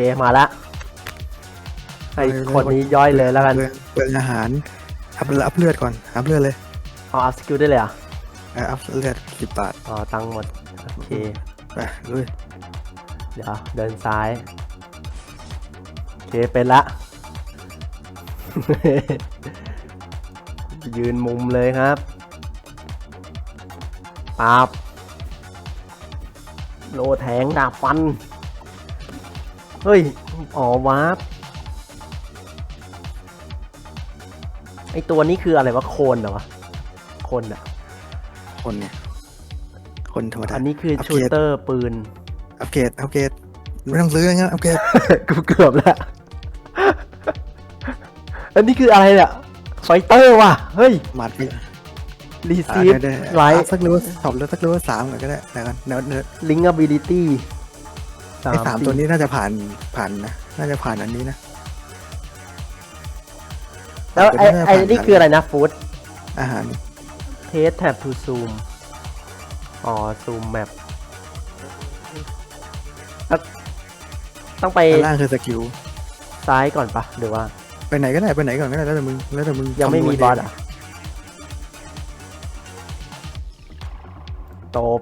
เคมาละไอคนนี้ย่อยเลยแล้วกันเปลืองเปลืองอาหารอัพอัพเลือดก่อนอัพเลือดเลยเอาอัพสกิลได้เลยเหรอะเอออัพเลือดสิบบาทอ๋อตังค์หมดโอเคไปเลยเดี๋ยวเดินซ้ายโอเคเป็นละ ยืนมุมเลยครับปับโลแทงดาบฟัน เฮ้ย อ๋อวาร์ปไอตัวนี้คืออะไรวะ โคนเหรอวะ โคนอะคนเนี่ย คนธรรมดาอันนี้คืออัปชูเกรดเตอร์ปืน อัปเกรดอัปเกรดไม่ต้องซื้อนะงั้นอัปเกรดกูเกือบแล้ว อันนี้คืออะไรเนี่ยไฟเตอร์ว่ะ เฮ้ยหมัดไปรีอ่าซีฟได้ไลได้ท์สักรู้ว่าสองแล้วสักรู้ว่าสามก่อนก็ได้แต่กันเนื้อเนื้อลิง a b i l i t y ไอ้สามตัวนี้น่าจะผ่านผ่านนะน่าจะผ่านอันนี้นะ แล้วไอ้น่าจะไอ้ผ่านนี่คืออะไรนะฟูดอาหารเทสแท็บทูซูมอ๋อซูมแมปต้องไปอันล่างคือสกิลซ้ายก่อนปะหรือว่า ไปไหนก็ได้ไปไหนก่อนก็ได้แล้วแต่มึงแล้วแต่มึงยังไม่มีคำนวณบอสเงอะตบ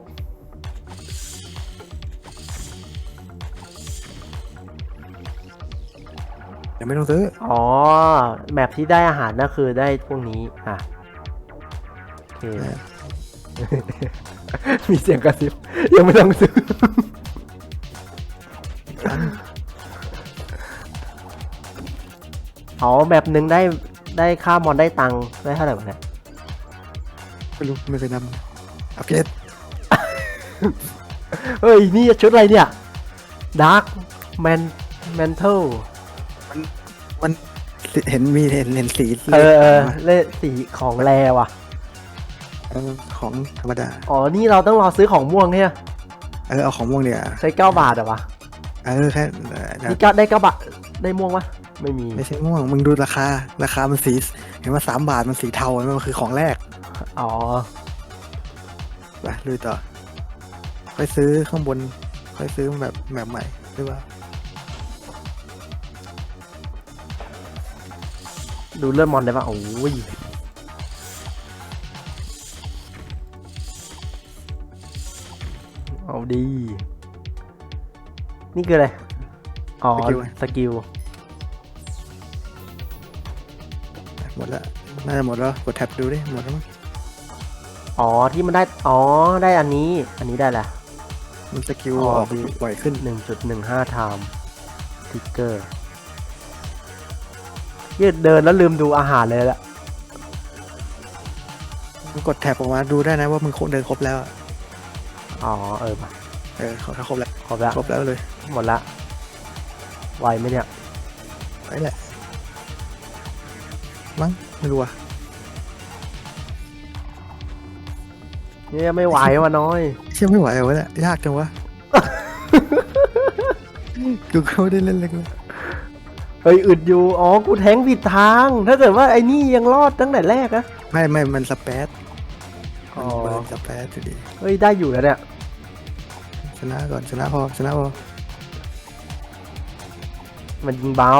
ไม่ต้องซื้อ อ๋อ แมปที่ได้อาหารน่ะคือได้พวกนี้ อะ โอเค มีเสียงกระซิบ ยังไม่ต้องซื้อ อ๋อ แมปหนึ่งได้ได้ค่ามอนได้ตังค์ได้เท่าไหร่วะเนี่ย ไม่รู้ไม่เคยนำอัปเกรดเฮ้ย นี่ชุดอะไรเนี่ย Dark Man Mantle มัน เห็นมีเห็นเห็นสีเออเออมาเลสีของแรว่ะ เออของธรรมดา อ๋อ นี่เราต้องรอซื้อของม่วงเนี่ยเออเอาของม่วงเนี่ยใช้เก้าบาทเหรอวะเออแค่เออนะนี่ก็ได้เก้าบาทได้ม่วงปะไม่มี ไม่ใช่ม่วง มึงดูราคา ราคามันสี เห็นว่าสามบาทมันสีเทามันคือของแรก อ๋อไปลุยต่อ ไปซื้อข้างบน ไปซื้อแบบแบบใหม่หรือว่า ดูเลือดมอนได้ปะโอ้ยเอาดี นี่คืออะไร อ๋อสกิล หมดแล้ว น่าจะหมดแล้ว กดแท็บดูดิ หมดแล้วมั้งอ๋อ ที่มันได้ อ๋อ ได้อันนี้ อันนี้ได้แหละ มันสกิลอ๋อออกบ่อยขึ้นหนึ่งจุดหนึ่งห้าไทม์ทิกเกอร์ ยืดเดินแล้วลืมดูอาหารเลยละมึงกดแท็บออกมาดูได้นะว่ามึงเดินครบแล้วอะอ๋อเออมาเออเขาถ้าครบแล้วครบแล้วครบแล้วเลยหมดละไวไหมเนี่ยไปแหละมั้งไม่รู้อะเนี่ยไม่ไหวว่ะน้อย เชื่อไม่ไหวเหรอวะเนี่ยยากจังวะ กูก็ไม่ได้เล่นเลยกู เฮ้ยอึดอยู่ อ๋อ กูแทงผิดทาง ถ้าเกิดว่าไอ้นี่ยังรอดตั้งแต่แรกอะไม่ไม่มันสเปซอ๋มันอเบิร์นสเปซอยู่ดีเฮ้ย ได้อยู่แล้วเนี่ย ชนะก่อนชนะพอชนะพอมันยิงเบา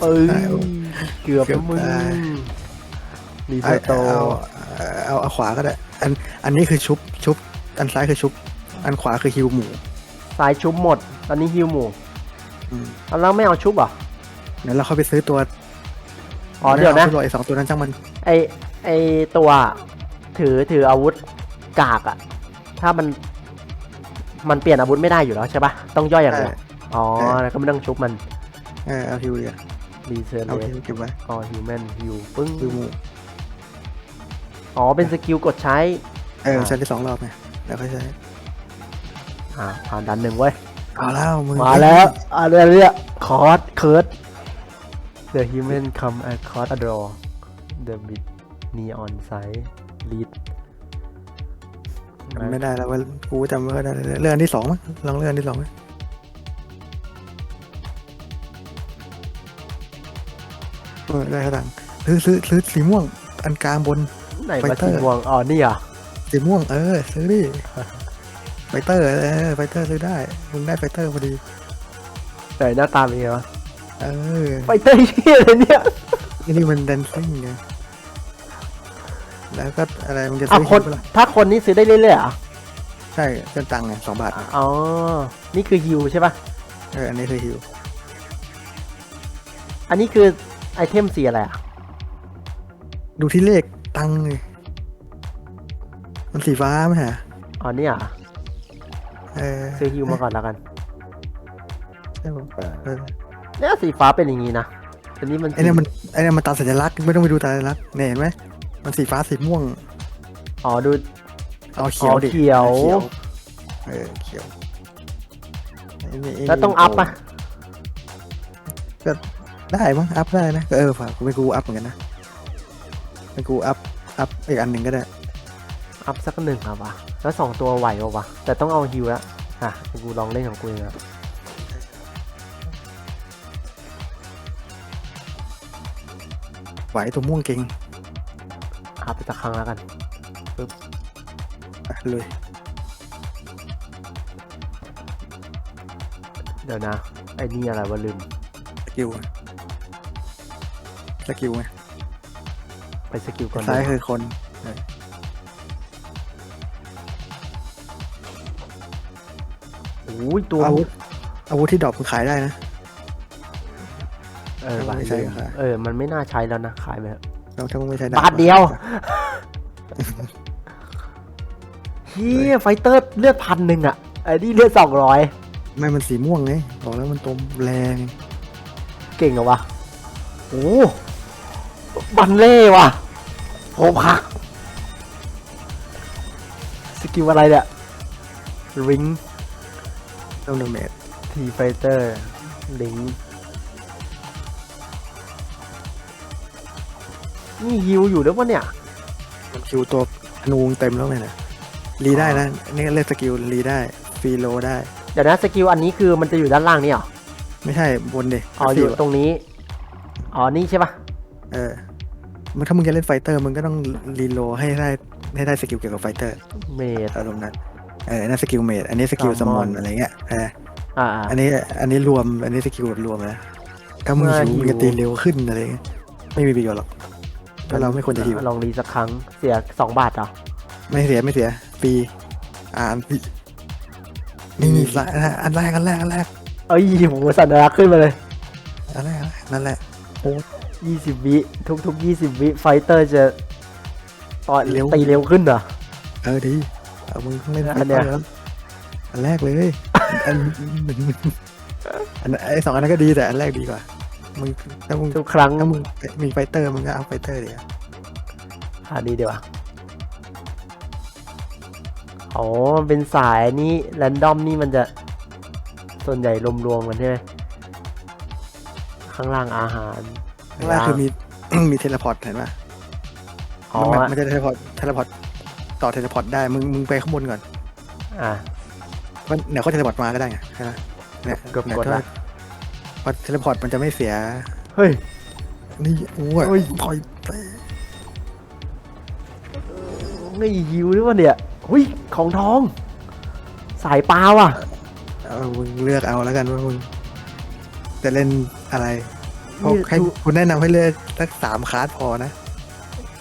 เอ้ยเกือบแล้วมึงรีเฟเอาอร์โตเอาเอาเอาขวาก็ได้ อันอันนี้คือชุบชุบ อันซ้ายคือชุบ อันขวาคือฮิวหมู สายชุบหมด ตอนนี้ฮิวหมูอืม เอาแล้วไม่เอาชุบเหรอะเดี๋ยวเราเข้าไปซื้อตัวอ๋อเดี๋ยวนะ ไม่อาตัวไอ้สองตัวนั้นจังมันไอไอตัวถือถืออาวุธกากอะถ้ามันมันเปลี่ยนอาวุธไม่ได้อยู่แล้วใช่ปะต้องย่อยอย่างเดียวอ๋อแล้วก็ไม่ต้องชุบมันเออเอาฮิวเลยรีเซอร์เอาเลฮิวเก็บไว้อ๋อฮิวแมนฮิวปึ้งฮิวหมูอ๋อเป็นสกิลกดใช้ เออใช้ได้สองรอบไงแล้วค่อยใช้อ่าผ่านดันหนึ่งเว้ย เอาแล้วมึงมาแล้วอะไรเนี่ยคอร์สเคิร์ด The human come across a draw The bit neon side lead จำไม่ได้แล้วว่ากูจำไม่ค่อยได้เลยเรื่องอันที่สองมั้งลองเรื่องอันที่สองไหมเออได้กระดังซื้อซื้อซื้อสีม่วงอันกลางบน ไหนไฟมาเตอสีร์ม่วงอ๋อนี่เหรอะ สีม่วงเออ ซื้อดิ ไฟเตอร์เออไฟเตอร์ซื้อได้มึงได้ไฟเตอร์พอดีแต่หน้าตาเป็นไงวะเออไฟเตอร์เหียอะไรเนี่ยนี่นี่มันแดนซิ่งไงแล้วก็อะไรมึงจะอะซื้อคนฮิวปะล่ะถ้าคนนี้ซื้อได้เรื่อยๆเหรอใช่เส้นตังค์ไงสองบาทอ๋อ นี่คือฮิวใช่ปะเอออันนี้คือฮิวอันนี้คือไอเทมสีอะไรอะ ดูที่เลขตังค์เลยมันสีฟ้าไหมฮะอ๋อเนี่ยเหรอ เออซื้อฮิวมาก่อนแล้วกันใช่ปะเออเนี่ยสีฟ้าเป็นอย่างนี้นะอันนี้มันไอเนี่ยมันไอเนี่ยมันตามสัญลักษณ์ไม่ต้องไปดูตามสัญลักษณ์เนี่ยเห็นไหมมันสีฟ้าสีม่วงอ๋อดูเอาเขียวดิอ๋อเขียวเออเขียวไอ้นี่ไนี่แล้วต้องอัพปะก็ได้มั้งอัพได้นะเออฝากกูไปกูอัพเหมือนกันนะไปกูอัพอัพอีกอันหนึ่งก็ได้ อัพสักหนึ่งครับวะแล้วสองตัวไหวปะวะ แต่ต้องเอาฮิวแล้วอะกูลองเล่นของกูเองอะไหวตัวม่วงเก่งอัพไปสักครั้งแล้วกันอะเลยเดี๋ยวนะ ไอ้นี่อะไรวะลืม สกิลสกิลไงไปสกิลก่อนซ้ายดีกว่าคือคนโอ้ ยตัวอาวุธอาวุธที่ดรอปมึงขายได้นะ เออว่ะไม่ใช่ลืมครับเออ มันไม่น่าใช้แล้วนะ ขายไปเถอะเราถ้ามึงไม่ใช่บาทเดียวเฮียไฟเตอร์เลือดพันหนึ่งอะไอ้นี่เลือดสองร้อยไม่มันสีม่วงไงบอกแล้วมันตัวแรงเก่งเหรอวะโอ้บันเล่ว่ะโหพักสกิลอะไรเนี่ยริง ต้องดาเมจทีไฟเตอร์ลิงนี่ฮิวอยู่แล้ววะเนี่ย มันคิวตัวธนูเต็มแล้วไงนะรีได้นะนี่เรียกสกิลรีได้ฟรีโลได้ เดี๋ยวนะสกิลอันนี้คือมันจะอยู่ด้านล่างนี่เหรอ ไม่ใช่บนเด็อ๋ออยู่ตรงนี้ อ๋อ นี่ใช่ปะเออ มันถ้ามึงจะเล่นไฟเตอร์มึงก็ต้องรีโลให้ได้ให้ได้สกิลเกี่ยวกับไฟเตอร์เมดอารมณ์นั้น เออนั่นสกิลเมดอันนี้สกิลสมอน Summon อะไรเงี้ยเอออ่าอันนี้อันนี้รวมอันนี้สกิลรวมนะถ้ามึงเมื่อหิวมึงหิวจะตีเร็วขึ้นอะไรเงี้ยไม่มีประโยชน์หรอกถ้าเราไม่ควรจะหิวลองรีสักครั้งเสียสองบาทเหรอไม่เสียไม่เสียฟรีอ่านฟรีนี่นี่ละอันแรกอันแรกอันแรกเอ้ยผมสัญลักษณ์ขึ้นมาเลยอันแรกนั่นแหละยี่สิบวิทุกทุกยี่สิบวิไฟเตอร์จะต่อยเร็วตีเร็วขึ้นเหรอเออดี เอามึงเล่นอันเนี้ยไฟตอร์อันแรกเลยอันอันไอสองอันนั้นก็ดีแต่อันแรกดีกว่า มึงถ้ามึงทุกครั้งถ้ามึงมีไฟเตอร์มึงก็เอาไฟเตอร์เดียวหาดีเดี๋ยวาอ๋อมันเป็นสายนี่แรนดอมนี่มันจะส่วนใหญ่รวมๆกันใช่ไหมข้างล่างอาหารข้างล่างคือมีมีเทเลพอร์ตเห็นป่ะอ๋อมันมันจะเทเลพอร์ตเทเลพอร์ต ต่อเทเลพอร์ตได้ มึงมึงไปข้างบนก่อนอะเพราะเดี๋ยวเขาเทเลพอร์ตมาก็ได้ไงใช่ไหมเนี่ยกดเนี่ยกดถ้าละพอเทเลพอร์ตมันจะไม่เสีย เฮ้ย นี่โอ้เฮ้ยยถอยไปไม่หิวหรือวะเนี่ยหุยของทอง สายปลาว่ะ เอามึงเลือกเอาแล้วกันว่ามึงจะเล่นอะไรเพราะนี่ให้ดูคุณแนะนำให้เลือกสักสามคลาสพอนะ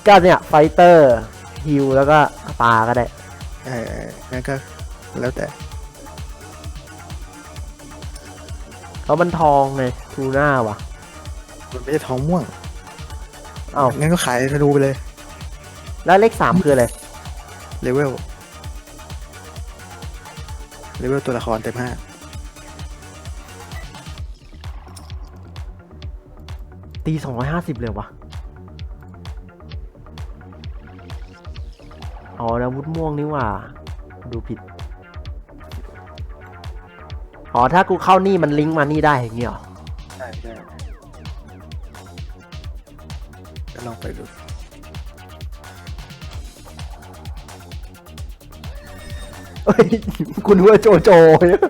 ก็เนี่ยไฟเตอร์ฮิวแล้วก็ ปลาก็ได้ เอองั้นก็แล้วแต่แล้วมันทองไงทูน่าว่ะ มันไม่ใช่ทองม่วงเอ้างั้นก็ขายธนูไปเลย แล้วเลขสามคืออะไร เลเวล เลเวลตัวละครเต็มห้าตีสองร้อยห้าสิบเลยวะ อ๋อนะวุธม่วงนี่หว่า ดูผิด อ๋อ ถ้ากูเข้านี่มันลิงก์มานี่ได้อย่างเงี้ยเหรอ ใช่ใช่ก็ลองไปดู เฮ้ย คุณว่าโจโจเนี่ย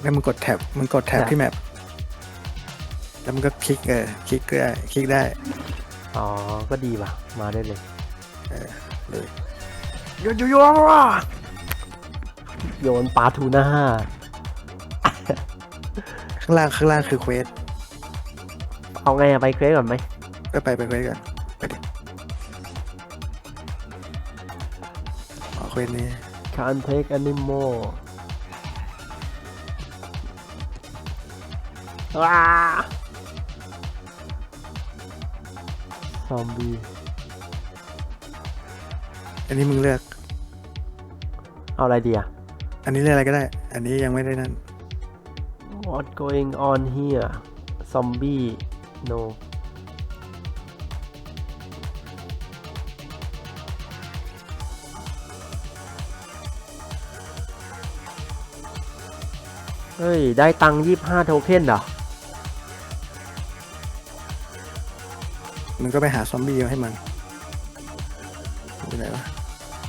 แล้วมึงกดแท็บมึงกดแท็บที่แมป แล้วมึงก็คลิกเออคลิกได้คลิกได้อ๋ออ๋อก็ดีว่ะ มาได้เลยเลยโยนโยนโยนโยนปลาทูน่าข้างล่างข้างล่างคือเควสเอาไงอะไปเควสก่อนไหมก็ไปไปเควสกันไปดิอ๋อเควสนี้ Can't take anymore ว้า ซอมบี้อันนี้มึงเลือก เอาอะไรดีอะ อันนี้เลือกอะไรก็ได้ อันนี้ยังไม่ได้นั่น What going on here Zombie no เฮ้ย ได้ตังค์ยี่ห้าโทเค็นเหรอ มึงก็ไปหาซอมบี้มาให้มันอยู่ไหนวะ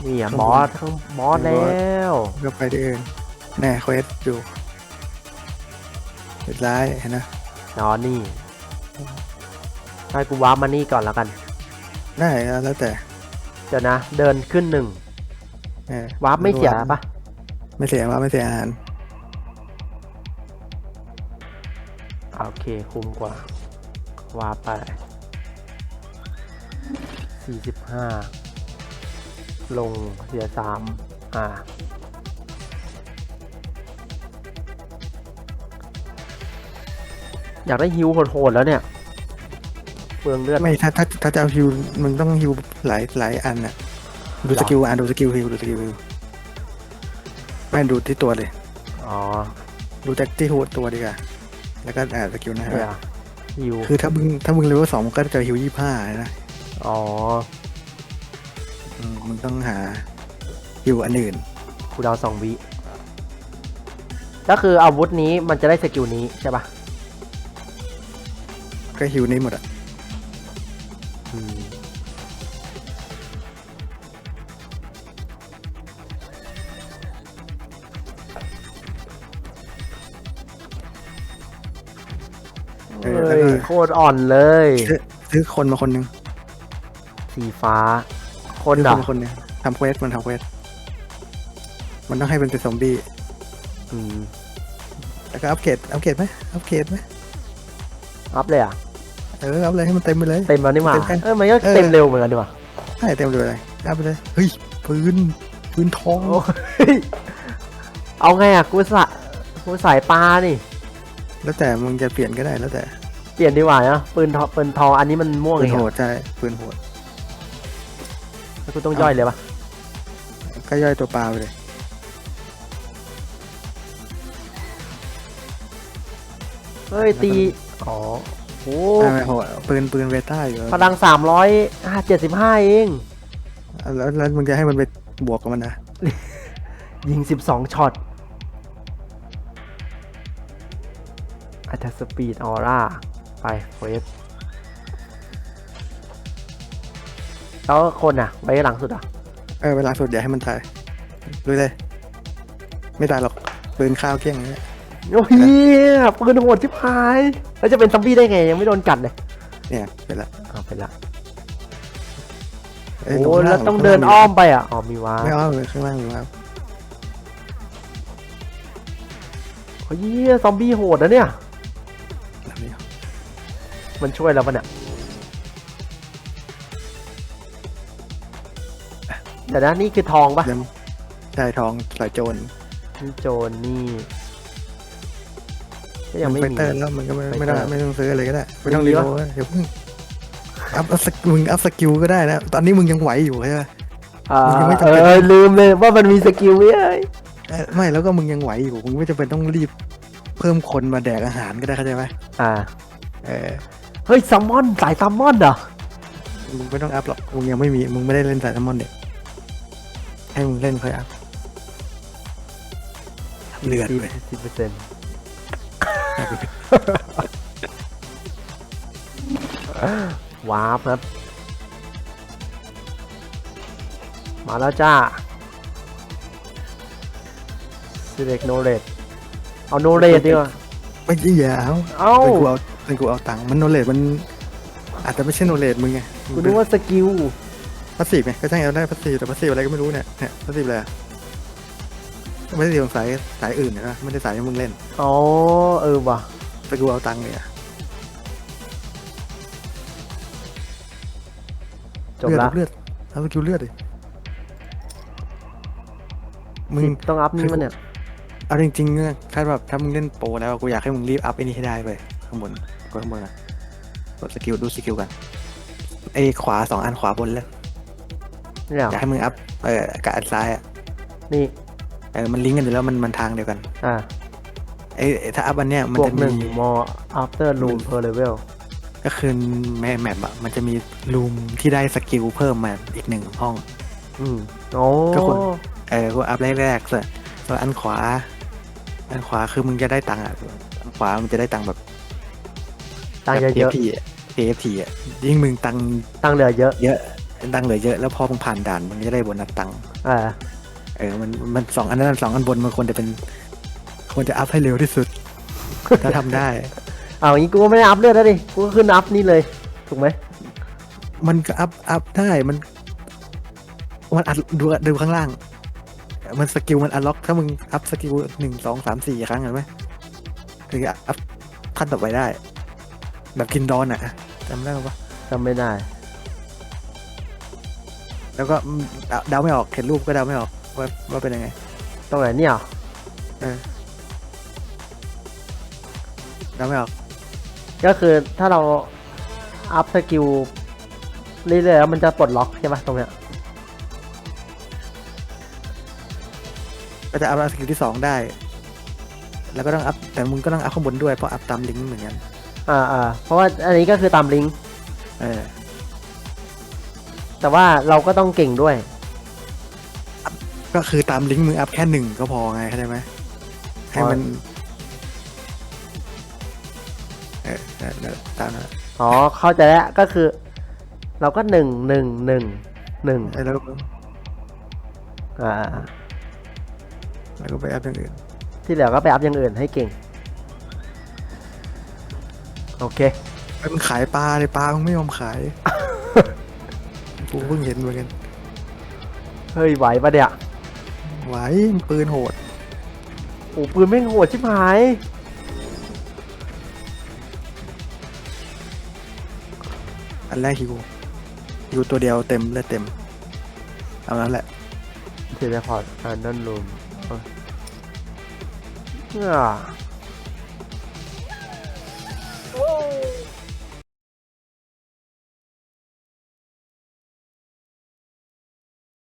นี่อะข้างบบนอสข้างบอสข้างบน แล้วก็ไปที่อื่นแน่เควสอยู่เรียบร้ายเห็นนะอ๋อนี่ให้กูวาร์ปมานี่ก่อนแล้วกัน ได้แล้วแต่เดี๋ยวนะ เดินขึ้นหนึ่งเออวาร์ปไม่เสียปะไม่เสียว่าไม่เสียอาหารโอเค คุ้มกว่าวาร์ปไป สี่สิบห้าลงเสียสามอ่าอยากได้ฮิวโหดๆแล้วเนี่ยเปลืองเลือด ไม่ถ้าถ้าถ้าจะเอาฮิวมึงต้องฮิวหลายหลายอันน่ะ ดูหรอสกิลอะดูสกิลฮิวดูสกิลฮิวไม่ดูที่ตัวเลย อ๋อ ดูจากที่หัวตัวดีกว่าแล้วก็อ่าสกิลนะเดี๋ยวฮิวคือถ้ามึงถ้ามึงเลเวลสองมึงก็จะฮิวยี่ห้านะ อ๋อ อืมมึงต้องหาฮิวอันอื่น คูลดาวน์สองวิ ก็คืออาวุธนี้มันจะได้สกิลนี้ใช่ปะก็ฮิวนี้หมดอะ อืมเฮ้ยโคตรอ่อนเลย ซื้อซื้อคนมาคนหนึ่ง สีฟ้า คนซื้อเหรคอนมาคนหนึ่งทำเควสมันทำเควสมันต้องให้เป็นเป็นซอมบี้อืมแล้วก็อัปเกรดอัปเกรดไหมอัปเกรดไหมอัพเลยอะเอออัพเลยให้มันเต็มไปเลย เต็มแล้วนี่หว่าเต็มไปเออมันก็เออ เต็มเร็วเหมือนกันดีหว่าใช่เต็มเลยอัพไปเลยเฮ้ยปืนปืนทอง โอ้ยเอาไงอะกูสะกูสายปลานี่ แล้วแต่มึงจะเปลี่ยนก็ได้แล้วแต่เปลี่ยนดีกว่าเนาะปืนทองปืนทองอันนี้มันม่วงปืเอนงโหอะดใช่ปืนโหด แล้วกูต้องย่อยเลยปะก็ย่อยตัวปลาไปเลย เฮ้ยตี อ๋อโอ้ไม่ไม่โหดปืนปืนเวต้าอยู่พลังสามร้อยเจ็ดสิบห้าเอง แล้วแล้วมึงจะให้มันไปบวกกับมันนะยิงสิบสองช็อตอัตสปีดออร่า ไปเฟส แล้วคนอะ ไว้หลังสุดอะ เออเวลาสุดอย่าให้มันตายดูเลย ไม่ตายหรอกปืนข้าวเกลี้ยงอย่างเงี้ยโอ้ยปืนโหดชิบหาย แล้วจะเป็นซอมบี้ได้ไง ยังไม่โดนกัดเลยเนี่ยเป็นละเอาไปละเอ้ยโอ้ข้างแล้วล่าต้องข้าเดินล่าอ้อมไปอะอ๋อมีว้าไม่อ้อมเลยข้างล่างมีว้าโอ้ยซอมบี้โหดนะเนี่ยแบบนี้มันช่วยเราปะเนี่ย เดี๋ยวนะนี่คือทองปะยังใช่ทองสายโจรนี่โจรนี่ก็ยังไม่ไฟมี เตอร์แล้วมันก็ไม่ไฟไม่เตอต้องร์ไม่ต้องซื้ออะไรก็ได้ไม่ต้องไม่รีมีโหลวะดเดี๋ยวเพิ่งอัพอัพสกิลมึงอัพสกิลก็ได้นะ ตอนนี้มึงยังไหวอยู่ใช่ไหม อ่ามันยังไม่เอจำเป็น อลืมเลยว่ามันมีสกิลเว้ยเอ้ยไม่แล้วก็มึงยังไหวอยู่มึงไม่จำเป็นต้องรีบ เพิ่มคนมาแดกอาหารก็ได้เข้าใจไหมอ่าเออเฮ้ยซัมมอนสายซัมมอนเหรอมึงไม่ต้องอัพหรอกมึงยังไม่มีมึงไม่ได้เล่นสายน้ำมันเด็ก ให้มึงเล่นค่อยอัพเลือดเลยสิบเปอร์เซ็นต์วาร์ปครับ มาแล้วจ้า select knowledge เอา knowledge ดีกว่าไม่ใช่ยาวเอ้าเป็นกูเอาเป็นกูเอาตังค์มันโนเลดมัน อาจจะไม่ใช่โนเลดมึงไงกูนึกว่าสกิล พัสซีฟไงก็ใช่เราได้พัสซีฟแต่พัสซีฟอะไรก็ไม่รู้เนี่ยเนี่ยพัสซีฟอะไรอะไม่ได้ของสายสายอื่นนะไม่ได้สายที่มึงเล่น อ๋อ เออว่ะไปกูเอาตังค์เนี่ยจบละเลือดเอาสกิลเลือดดิมึงต้องอัพนี่มันเนี่ยเอาจริงๆเนี่ยถ้าแบบถ้ามึงเล่นโปรแล้วกูอยากให้มึงรีบอัพไอ้นี่ให้ได้ไปข้างบนกดข้างบนนะกดสกิลดูสกิลกันไอ้ขวาสองอันขวาบนแล้ว เนี่ยอยากให้มึงอัพเออกับอันซ้ายอะนี่ เออมันลิงก์กันอยู่แล้วมันมันทางเดียวกันอ่าไอ้ถ้าอัพอันเนี้ยมันบวจะกหนึ่งมี more after room per level ก็คือแม่แมปอะมันจะมีรูมที่ได้สกิลเพิ่มมาอีกหนึ่งห้อง อืมโอ้ก็คนเออกูอัพแรกๆส่วนส่วนอันขวา อันขวาคือมึงจะได้ตังค์อะอันขวามันจะได้ตังค์แบบ ตังค์เยอะแบบ TFT อะ TFT อะยิ่งมึงตังค์ๆตังค์เหลือเยอะ เยอะ ตังค์เหลือเยอะแล้วพอมึงผ่านด่านมึงจะได้โบนัสตังค์อ่าเออมันมันสองอันนั้นสองอันบนมันควรจะเป็นควรจะอัพให้เร็วที่สุด ถ้าทำได้ เอาอย่างนี้กูก็ไม่ได้อัพเลือดแล้วดิ กูก็ขึ้นอัพนี่เลย ถูกไหมมันก็อัพอัพได้มันมันอัดดูดูข้างล่าง มันสกิลมันอันล็อก ถ้ามึงอัพสกิลหนึ่งสองสามสี่ครั้งเห็นไหมถึงจะอัพขั้นต่อไปได้ แบบกินดอนอะจำได้ปะจำไม่ได้ แล้วก็อืมเดาเดาไม่ออกเห็นรูปก็เดาไม่ออกว่าว่าเป็นยังไง ตรงไหนเนี่ยเออเดาไม่ออก ก็คือถ้าเราอัพสกิลเรื่อยๆแล้วมันจะปลดล็อกใช่ไหมตรงเนี้ยก็จะอัพสกิลที่สองได้ แล้วก็ต้องอัพแต่มึงก็ต้องอัพข้างบนด้วยเพราะอัพตามลิงก์เหมือนกัน อ่าอ่าเพราะว่าอันนี้ก็คือตามลิงก์เออ แต่ว่าเราก็ต้องเก่งด้วย ก็คือตามลิงก์มึงอัพแค่หนึ่งก็พอไงเข้าใจไหมให้มันเออเออเออตามนั้นอ๋อ เข้าใจแล้ว ก็คือ เราก็หนึ่งหนึ่งหนึ่งหนึ่งเออแล้วอ่า แล้วก็ไปอัพอย่างอื่นที่เหลือก็ไปอัพอย่างอื่นให้เก่ง โอเคไอ้มึงขายปลาเลยปลามึงไม่ยอมขาย กูเพิ่งเห็นเหมือนกันเฮ้ยไหวปะเนี่ยไหวมึงปืนโหดโอ้ปืนแม่งโหดชิบหาย อันแรกฮิวฮิวตัวเดียวเต็มเลือดเต็มเอานั้นแหละเทเลพอร์ตอันนั่นรูมอ่า